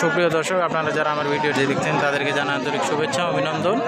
সুপ্রিয় দর্শক, আপনারা যারা আমার ভিডিওটি দেখছেন, তাদেরকে জানা আন্তরিক শুভেচ্ছা, অভিনন্দন।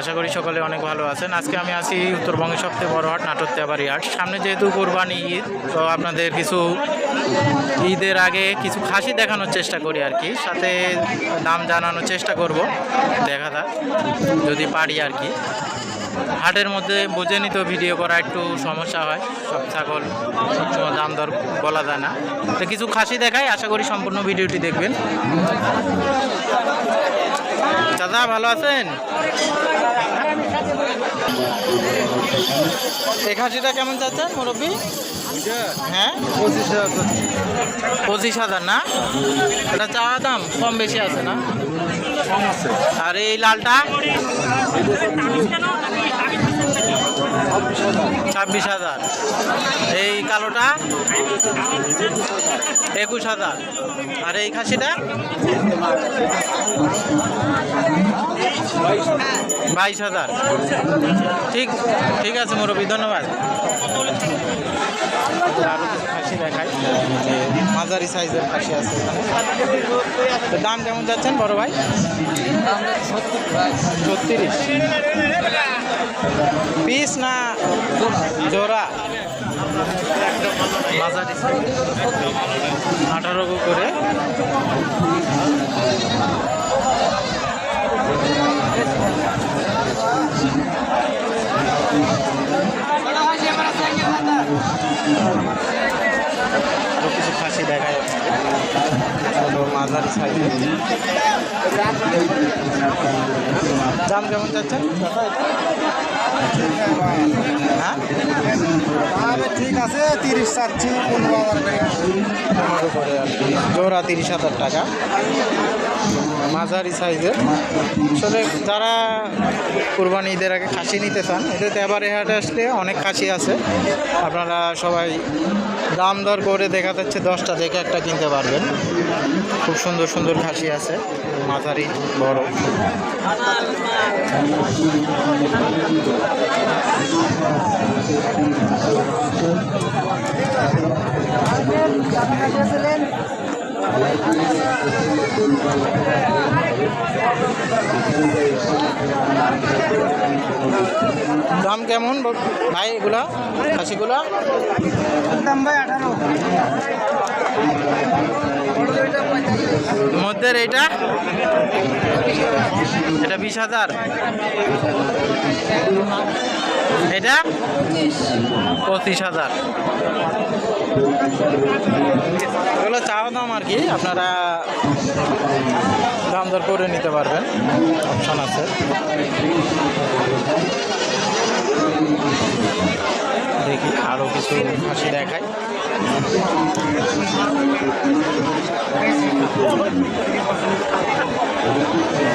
আশা করি সকলে অনেক ভালো আছেন। আজকে আমি আছি উত্তরবঙ্গের সবচেয়ে বড় হাট নাটোর তেবারি হাট। সামনে যেহেতু কোরবানি ঈদ, তো আপনাদের কিছু ঈদের আগে কিছু খাসি দেখানোর চেষ্টা করি আর কি। সাথে দাম জানানোর চেষ্টা করব, দেখা যাক, যদি পারি আর কি। হাটের মধ্যে বোঝেনি তো ভিডিও করা একটু সমস্যা হয়। সব ছাগল সবসময় দাম দর বলা যায় না। তো কিছু খাসি দেখাই, আশা করি সম্পূর্ণ ভিডিওটি দেখবেন। দাদা, ভালো আছেন? এই খাসিটা কেমন চাচ্ছেন, মুরব্বী? হ্যাঁ? পঁচিশ হাজার না? এটা চাওয়া দাম কম বেশি আছে না? আর এই লালটা? ছাব্বিশ হাজার। এই কালোটা একুশ হাজার। আর এই খাসিটা? বাইশ হাজার। ঠিক ঠিক আছে মুরব্বী, ধন্যবাদ। খাসি মাঝারি সাইজের খাসি আছে। তো দাম কেমন যাচ্ছেন বড় ভাই? ছত্রিশ। পিস না জোড়া? মাঝারি আঠারো করে। আরও কিছু খাসি দেখায় ছোটো মাঝারি সাইজ। দাম কেমন চাচ্ছেন? ঠিক আছে, তিরিশ চাচ্ছি, পনেরো হাজার আর কি জোড়া তিরিশ হাজার টাকা। মাঝারি সাইজের। আসলে যারা কুরবানি ঈদের আগে খাসি নিতে চান এতে এবারে হাটে আসলে অনেক খাসি আছে। আপনারা সবাই দাম দর করে দেখা যাচ্ছে দশটা দেখে একটা কিনতে পারবেন। খুব সুন্দর সুন্দর খাসি আছে, মাঝারি, বড়। দাম কেমন ভাই এগুলা? খাসিগুলা? দাম ভাই আঠারো। মধ্যের এইটা এটা বিশ হাজার। এটা? পঁচিশ হাজার। এগুলো চাওয়া দাম আর কি, আপনারা দাম দর করে নিতে পারবেন, অপশান আছে। দেখি আরও কিছু হাসি দেখাই।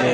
যে